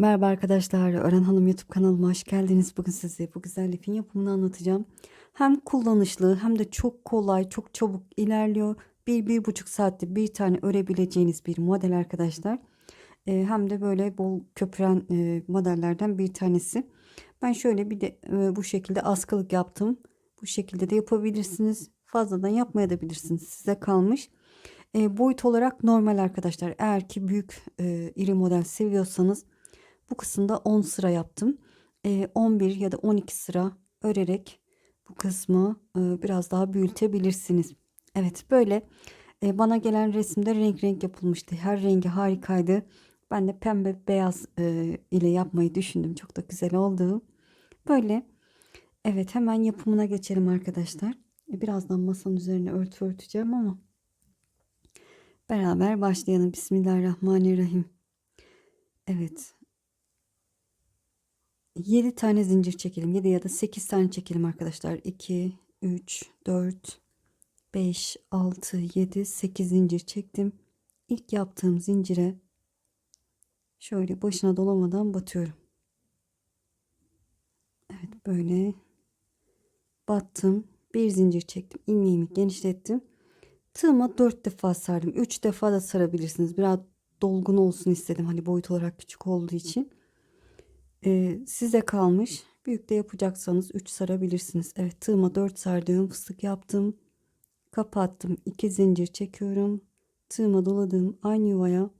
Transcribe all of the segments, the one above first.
Merhaba arkadaşlar, Ören Hanım YouTube kanalıma hoş geldiniz. Bugün size bu güzel lifin yapımını anlatacağım. Hem kullanışlı hem de çok kolay, çok çabuk ilerliyor. Bir, bir buçuk saatte bir tane örebileceğiniz bir model arkadaşlar. Ee, hem de böyle bol köpüren e, modellerden bir tanesi. Ben şöyle bir de e, bu şekilde askılık yaptım. Bu şekilde de yapabilirsiniz. Fazladan yapmaya da bilirsiniz. Size kalmış. E, boyut olarak normal arkadaşlar. Eğer ki büyük e, iri model seviyorsanız bu kısımda 10 sıra yaptım. E, 11 ya da 12 sıra örerek bu kısmı e, biraz daha büyütebilirsiniz. Evet böyle e, bana gelen resimde renk renk yapılmıştı. Her rengi harikaydı. Ben de pembe beyaz e, ile yapmayı düşündüm. Çok da güzel oldu. Böyle evet hemen yapımına geçelim arkadaşlar. Birazdan masanın üzerine örtü örteceğim ama beraber başlayalım. Bismillahirrahmanirrahim. Evet 7 tane zincir çekelim. 7 ya da 8 tane çekelim arkadaşlar. 2, 3, 4, 5, 6, 7, 8 zincir çektim. İlk yaptığım zincire şöyle başına dolamadan batıyorum. Evet böyle battım. Bir zincir çektim. ilmeğimi genişlettim. Tığıma 4 defa sardım. 3 defa da sarabilirsiniz. Biraz dolgun olsun istedim. Hani boyut olarak küçük olduğu için. Ee, size kalmış. Büyük de yapacaksanız 3 sarabilirsiniz. Evet tığıma 4 sardığım fıstık yaptım. Kapattım. 2 zincir çekiyorum. Tığıma doladığım aynı yuvaya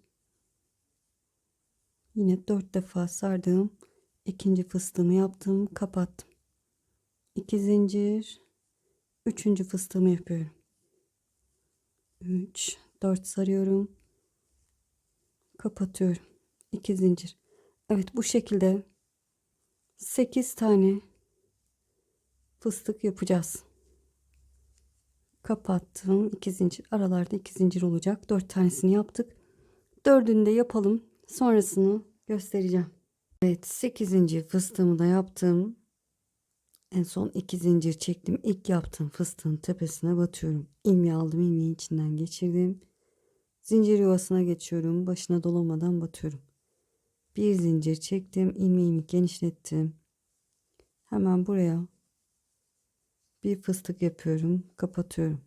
yine 4 defa sardığım ikinci fıstığımı yaptım. Kapattım. 2 zincir. Üçüncü fıstığımı yapıyorum. 3 4 sarıyorum. Kapatıyorum. 2 zincir. Evet bu şekilde 8 tane fıstık yapacağız. Kapattım. 2 zincir. Aralarda 2 zincir olacak. 4 tanesini yaptık. Dördünü de yapalım. Sonrasını göstereceğim. Evet 8. fıstığımı da yaptım. En son 2 zincir çektim. İlk yaptığım fıstığın tepesine batıyorum. İlmeği aldım. ilmeği içinden geçirdim. Zincir yuvasına geçiyorum. Başına dolamadan batıyorum bir zincir çektim ilmeğimi genişlettim. Hemen buraya bir fıstık yapıyorum kapatıyorum.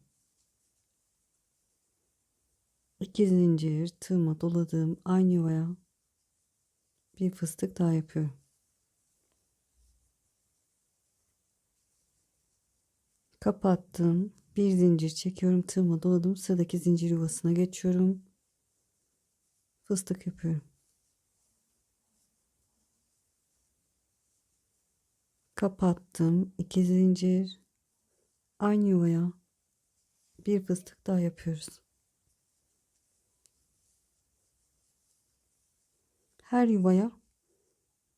İki zincir tığıma doladığım aynı yuvaya bir fıstık daha yapıyorum. Kapattım bir zincir çekiyorum tığıma doladım. Sıradaki zincir yuvasına geçiyorum. Fıstık yapıyorum kapattım. İki zincir. Aynı yuvaya bir fıstık daha yapıyoruz. Her yuvaya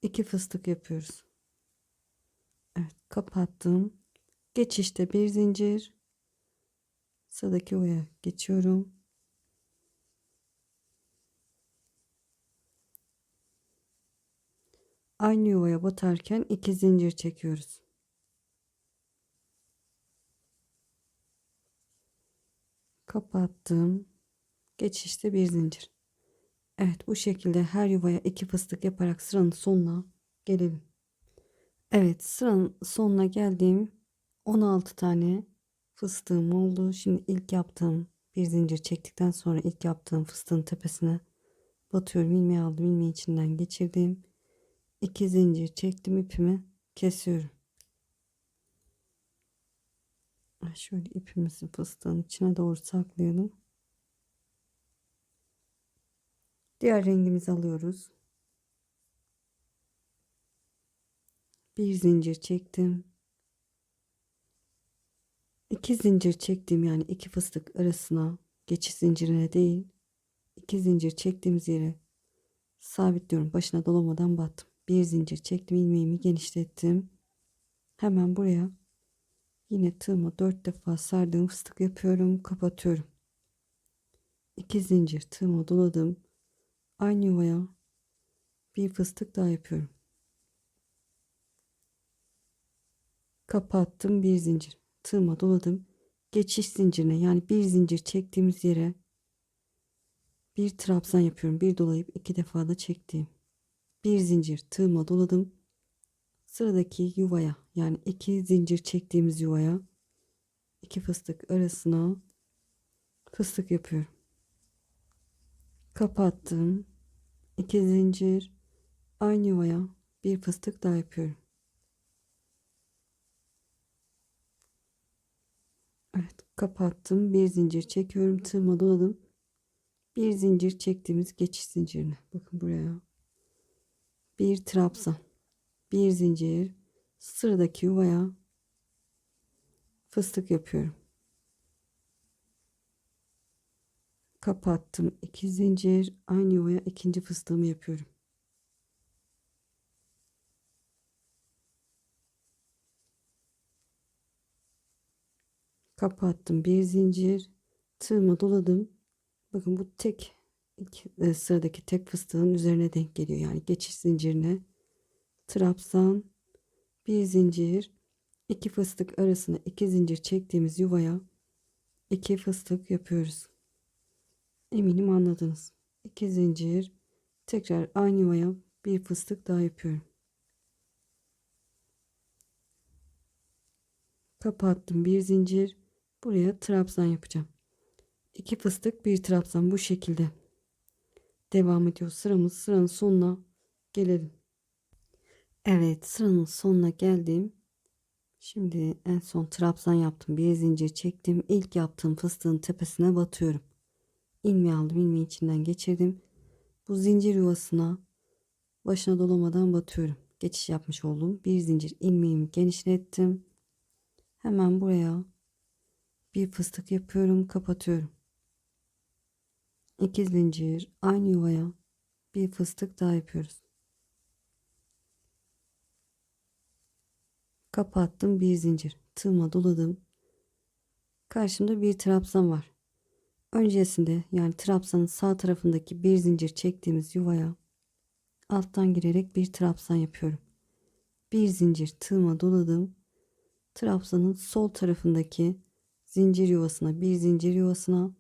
iki fıstık yapıyoruz. Evet kapattım. Geçişte bir zincir. Sıradaki yuvaya geçiyorum aynı yuvaya batarken iki zincir çekiyoruz. Kapattım. Geçişte bir zincir. Evet bu şekilde her yuvaya iki fıstık yaparak sıranın sonuna gelelim. Evet sıranın sonuna geldiğim 16 tane fıstığım oldu. Şimdi ilk yaptığım bir zincir çektikten sonra ilk yaptığım fıstığın tepesine batıyorum. ilmeği aldım. ilmeği içinden geçirdim. 2 zincir çektim ipimi kesiyorum. Şöyle ipimizi fıstığın içine doğru saklayalım. Diğer rengimizi alıyoruz. Bir zincir çektim. İki zincir çektim yani iki fıstık arasına geçiş zincirine değil. iki zincir çektiğimiz yere sabitliyorum. Başına dolamadan battım bir zincir çektim ilmeğimi genişlettim. Hemen buraya yine tığımı dört defa sardığım fıstık yapıyorum kapatıyorum. İki zincir tığımı doladım. Aynı yuvaya bir fıstık daha yapıyorum. Kapattım bir zincir tığıma doladım. Geçiş zincirine yani bir zincir çektiğimiz yere bir trabzan yapıyorum. Bir dolayıp iki defa da çektiğim bir zincir tığıma doladım. Sıradaki yuvaya yani iki zincir çektiğimiz yuvaya iki fıstık arasına fıstık yapıyorum. Kapattım. iki zincir aynı yuvaya bir fıstık daha yapıyorum. Evet kapattım. Bir zincir çekiyorum. Tığıma doladım. Bir zincir çektiğimiz geçiş zincirine. Bakın buraya. Bir trabzan. Bir zincir. Sıradaki yuvaya fıstık yapıyorum. Kapattım. iki zincir. Aynı yuvaya ikinci fıstığımı yapıyorum. Kapattım. Bir zincir. Tığımı doladım. Bakın bu tek e, sıradaki tek fıstığın üzerine denk geliyor. Yani geçiş zincirine trabzan bir zincir iki fıstık arasına iki zincir çektiğimiz yuvaya iki fıstık yapıyoruz. Eminim anladınız. İki zincir tekrar aynı yuvaya bir fıstık daha yapıyorum. Kapattım bir zincir. Buraya trabzan yapacağım. İki fıstık bir trabzan bu şekilde devam ediyor. Sıramız sıranın sonuna gelelim. Evet sıranın sonuna geldim. Şimdi en son trabzan yaptım. Bir zincir çektim. İlk yaptığım fıstığın tepesine batıyorum. İlmeği aldım. ilmeği içinden geçirdim. Bu zincir yuvasına başına dolamadan batıyorum. Geçiş yapmış oldum. Bir zincir ilmeğimi genişlettim. Hemen buraya bir fıstık yapıyorum. Kapatıyorum. 2 zincir aynı yuvaya bir fıstık daha yapıyoruz. Kapattım bir zincir. Tığıma doladım. Karşımda bir trabzan var. Öncesinde yani trabzanın sağ tarafındaki bir zincir çektiğimiz yuvaya alttan girerek bir trabzan yapıyorum. Bir zincir tığıma doladım. Trabzanın sol tarafındaki zincir yuvasına bir zincir yuvasına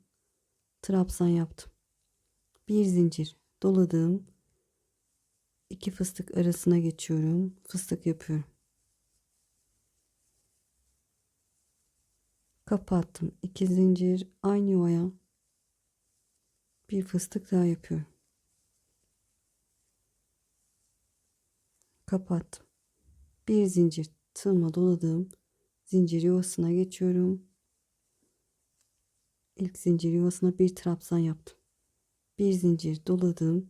trabzan yaptım. Bir zincir doladım. iki fıstık arasına geçiyorum. Fıstık yapıyorum. Kapattım. iki zincir aynı yuvaya bir fıstık daha yapıyorum. Kapattım. Bir zincir tığıma doladım. Zincir yuvasına geçiyorum. İlk zincir yuvasına bir trabzan yaptım. Bir zincir doladım.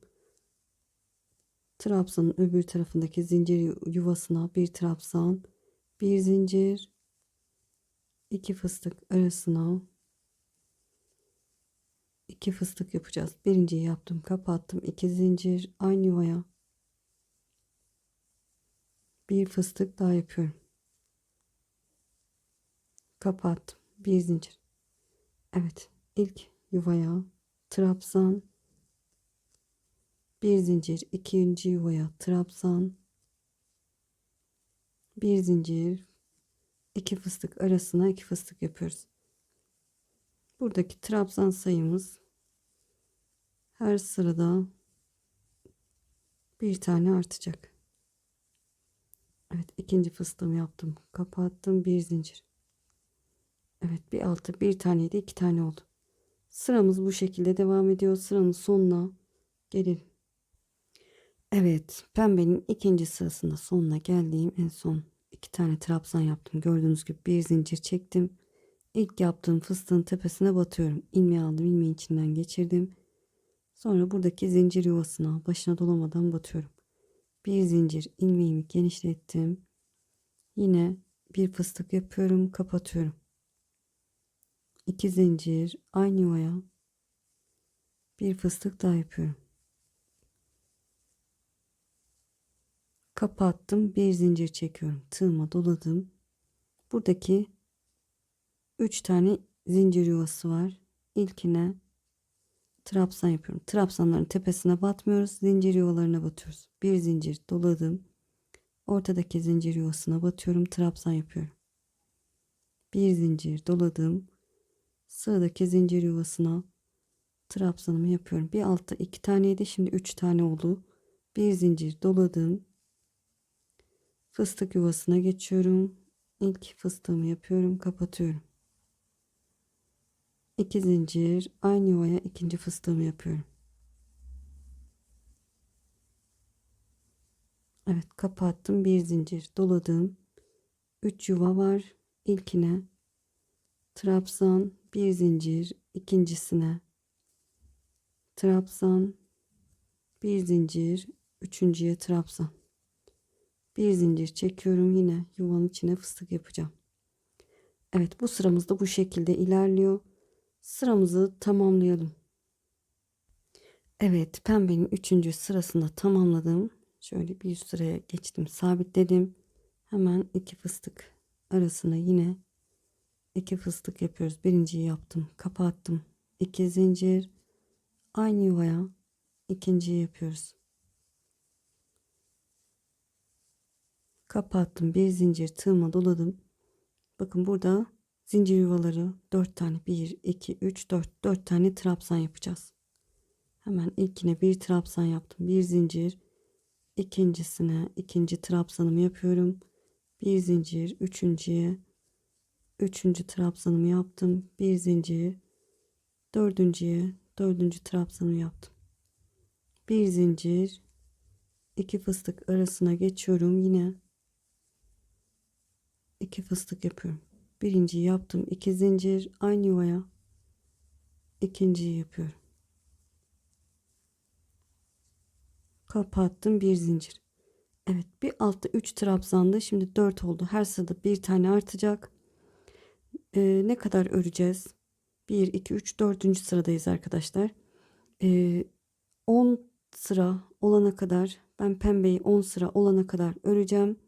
Trabzanın öbür tarafındaki zincir yuvasına bir trabzan, bir zincir, iki fıstık arasına iki fıstık yapacağız. Birinciyi yaptım, kapattım. iki zincir aynı yuvaya bir fıstık daha yapıyorum. Kapattım. Bir zincir. Evet. ilk yuvaya trabzan bir zincir ikinci yuvaya trabzan bir zincir iki fıstık arasına iki fıstık yapıyoruz. Buradaki trabzan sayımız her sırada bir tane artacak. Evet ikinci fıstığımı yaptım. Kapattım bir zincir. Evet bir altı bir taneydi iki tane oldu. Sıramız bu şekilde devam ediyor. Sıranın sonuna gelelim. Evet pembenin ikinci sırasında sonuna geldiğim en son iki tane trabzan yaptım. Gördüğünüz gibi bir zincir çektim. İlk yaptığım fıstığın tepesine batıyorum. İlmeği aldım ilmeği içinden geçirdim. Sonra buradaki zincir yuvasına başına dolamadan batıyorum. Bir zincir ilmeğimi genişlettim. Yine bir fıstık yapıyorum kapatıyorum. 2 zincir aynı yuvaya bir fıstık daha yapıyorum. Kapattım. Bir zincir çekiyorum. Tığıma doladım. Buradaki 3 tane zincir yuvası var. İlkine trabzan yapıyorum. Trabzanların tepesine batmıyoruz. Zincir yuvalarına batıyoruz. Bir zincir doladım. Ortadaki zincir yuvasına batıyorum. Trabzan yapıyorum. Bir zincir doladım sıradaki zincir yuvasına trabzanımı yapıyorum. Bir altta iki taneydi şimdi üç tane oldu. Bir zincir doladım. Fıstık yuvasına geçiyorum. İlk fıstığımı yapıyorum, kapatıyorum. İki zincir aynı yuvaya ikinci fıstığımı yapıyorum. Evet, kapattım. Bir zincir doladım. 3 yuva var. İlkine trabzan, bir zincir, ikincisine trabzan, bir zincir, üçüncüye trabzan. Bir zincir çekiyorum yine yuvanın içine fıstık yapacağım. Evet bu sıramız da bu şekilde ilerliyor. Sıramızı tamamlayalım. Evet pembenin üçüncü sırasında tamamladım. Şöyle bir sıraya geçtim sabitledim. Hemen iki fıstık arasına yine iki fıstık yapıyoruz. Birinciyi yaptım kapattım. iki zincir aynı yuvaya ikinciyi yapıyoruz. Kapattım. Bir zincir tığıma doladım. Bakın burada zincir yuvaları 4 tane 1 2 3 4 4 tane trabzan yapacağız. Hemen ilkine bir trabzan yaptım. Bir zincir ikincisine ikinci trabzanımı yapıyorum. Bir zincir üçüncüye üçüncü trabzanımı yaptım. Bir zincir dördüncüye dördüncü trabzanımı yaptım. Bir zincir iki fıstık arasına geçiyorum yine iki fıstık yapıyorum. Birinciyi yaptım. iki zincir aynı yuvaya. ikinciyi yapıyorum. Kapattım bir zincir. Evet bir altta 3 trabzandı. Şimdi 4 oldu. Her sırada bir tane artacak. Ee, ne kadar öreceğiz? 1, 2, 3, 4. sıradayız arkadaşlar. Ee, 10 sıra olana kadar ben pembeyi 10 sıra olana kadar öreceğim.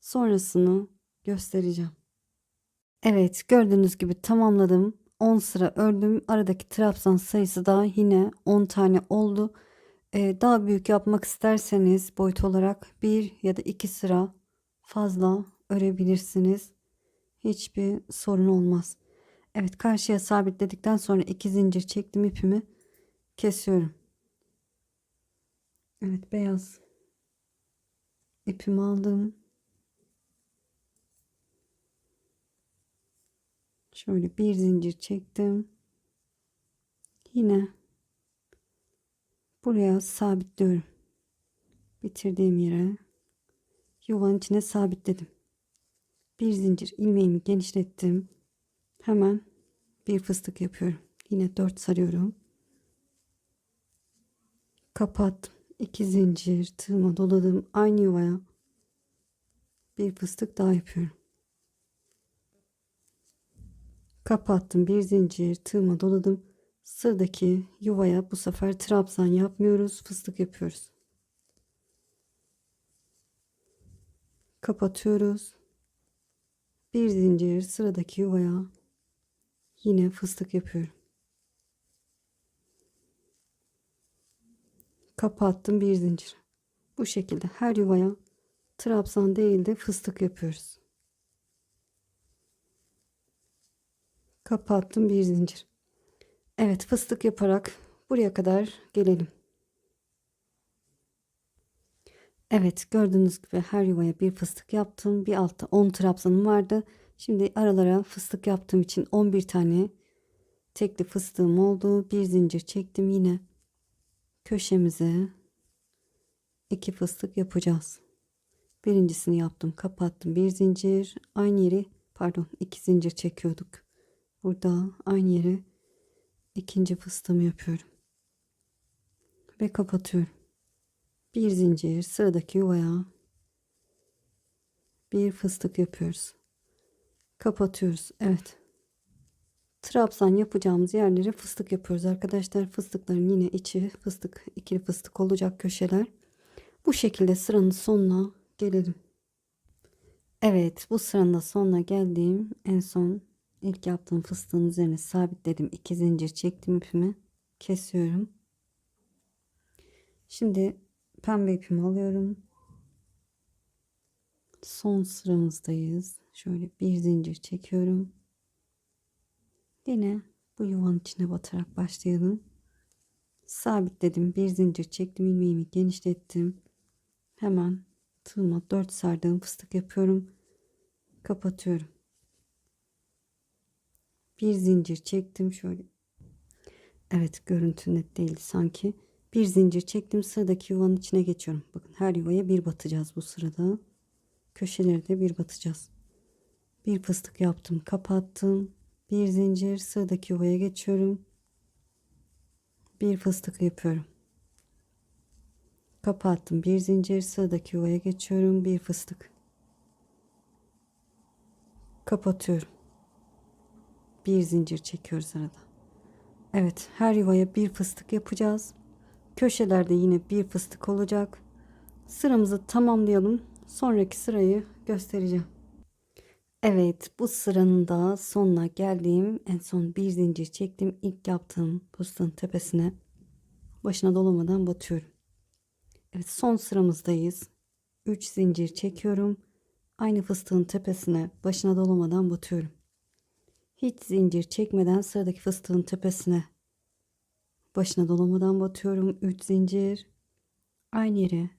Sonrasını göstereceğim. Evet gördüğünüz gibi tamamladım. 10 sıra ördüm. Aradaki trabzan sayısı da yine 10 tane oldu. Ee, daha büyük yapmak isterseniz boyut olarak 1 ya da 2 sıra fazla örebilirsiniz. Hiçbir sorun olmaz. Evet karşıya sabitledikten sonra iki zincir çektim ipimi kesiyorum. Evet beyaz ipimi aldım. Şöyle bir zincir çektim. Yine buraya sabitliyorum. Bitirdiğim yere yuvanın içine sabitledim. Bir zincir ilmeğimi genişlettim. Hemen bir fıstık yapıyorum. Yine 4 sarıyorum. Kapattım. 2 zincir tığıma doladım. Aynı yuvaya bir fıstık daha yapıyorum. Kapattım. Bir zincir tığıma doladım. Sıradaki yuvaya bu sefer trabzan yapmıyoruz. Fıstık yapıyoruz. Kapatıyoruz. Bir zincir sıradaki yuvaya yine fıstık yapıyorum. Kapattım bir zincir. Bu şekilde her yuvaya trabzan değil de fıstık yapıyoruz. Kapattım bir zincir. Evet fıstık yaparak buraya kadar gelelim. Evet gördüğünüz gibi her yuvaya bir fıstık yaptım. Bir altta 10 trabzanım vardı. Şimdi aralara fıstık yaptığım için 11 tane tekli fıstığım oldu. Bir zincir çektim yine köşemize iki fıstık yapacağız. Birincisini yaptım kapattım bir zincir aynı yeri pardon iki zincir çekiyorduk. Burada aynı yere ikinci fıstığımı yapıyorum. Ve kapatıyorum. Bir zincir sıradaki yuvaya bir fıstık yapıyoruz. Kapatıyoruz. Evet. Trabzan yapacağımız yerlere fıstık yapıyoruz arkadaşlar. Fıstıkların yine içi fıstık, ikili fıstık olacak köşeler. Bu şekilde sıranın sonuna gelelim. Evet bu sıranın da sonuna geldim. En son ilk yaptığım fıstığın üzerine sabitledim. iki zincir çektim ipimi. Kesiyorum. Şimdi pembe ipimi alıyorum. Son sıramızdayız. Şöyle bir zincir çekiyorum. Yine bu yuvanın içine batarak başlayalım. Sabitledim. Bir zincir çektim. ilmeğimi genişlettim. hemen tığıma 4 sardığım fıstık yapıyorum. Kapatıyorum. Bir zincir çektim şöyle. Evet görüntü net değildi sanki. Bir zincir çektim sıradaki yuvanın içine geçiyorum. Bakın her yuvaya bir batacağız bu sırada. Köşeleri de bir batacağız. Bir fıstık yaptım kapattım. Bir zincir sıradaki yuvaya geçiyorum. Bir fıstık yapıyorum. Kapattım. Bir zincir sıradaki yuvaya geçiyorum. Bir fıstık. Kapatıyorum. Bir zincir çekiyoruz arada. Evet, her yuvaya bir fıstık yapacağız. Köşelerde yine bir fıstık olacak. Sıramızı tamamlayalım. Sonraki sırayı göstereceğim. Evet, bu sıranın da sonuna geldim. En son bir zincir çektim. İlk yaptığım fıstığın tepesine başına dolamadan batıyorum. Evet, son sıramızdayız. 3 zincir çekiyorum. Aynı fıstığın tepesine başına dolamadan batıyorum. Hiç zincir çekmeden sıradaki fıstığın tepesine başına dolamadan batıyorum. 3 zincir. Aynı yere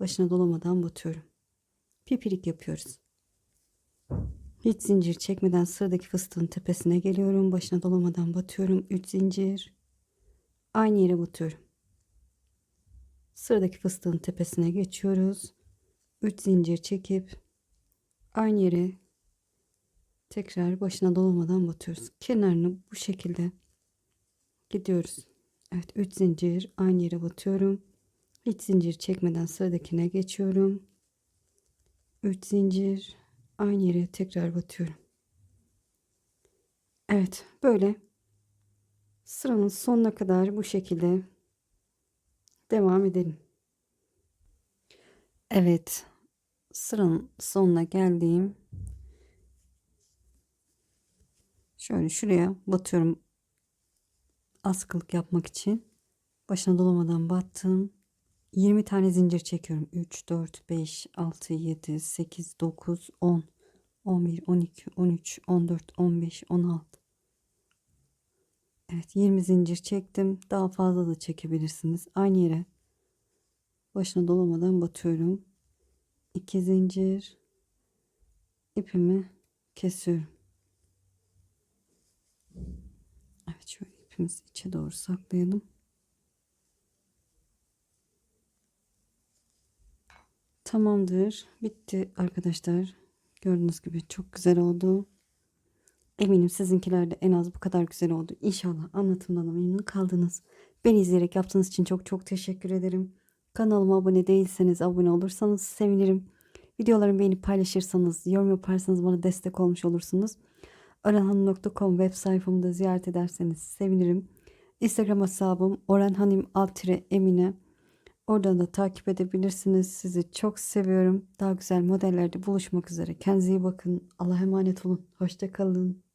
başına dolamadan batıyorum. Pipirik yapıyoruz. Hiç zincir çekmeden sıradaki fıstığın tepesine geliyorum. Başına dolamadan batıyorum. 3 zincir. Aynı yere batıyorum. Sıradaki fıstığın tepesine geçiyoruz. 3 zincir çekip aynı yere tekrar başına dolamadan batıyoruz. Kenarını bu şekilde gidiyoruz. Evet 3 zincir aynı yere batıyorum. Hiç zincir çekmeden sıradakine geçiyorum. 3 zincir aynı yere tekrar batıyorum. Evet böyle sıranın sonuna kadar bu şekilde devam edelim. Evet sıranın sonuna geldiğim şöyle şuraya batıyorum askılık yapmak için başına dolamadan battım. 20 tane zincir çekiyorum. 3 4 5 6 7 8 9 10 11 12 13 14 15 16 Evet 20 zincir çektim. Daha fazla da çekebilirsiniz. Aynı yere başına dolamadan batıyorum. 2 zincir ipimi kesiyorum İpimizi içe doğru saklayalım Tamamdır. Bitti arkadaşlar. Gördüğünüz gibi çok güzel oldu. Eminim sizinkiler de en az bu kadar güzel oldu. İnşallah anlatımdan da memnun kaldınız. Beni izleyerek yaptığınız için çok çok teşekkür ederim. Kanalıma abone değilseniz abone olursanız sevinirim. Videolarımı beğenip paylaşırsanız, yorum yaparsanız bana destek olmuş olursunuz. oranhanım.com web sayfamı da ziyaret ederseniz sevinirim. Instagram hesabım oranhanim emine. Oradan da takip edebilirsiniz. Sizi çok seviyorum. Daha güzel modellerde buluşmak üzere. Kendinize iyi bakın. Allah'a emanet olun. Hoşçakalın.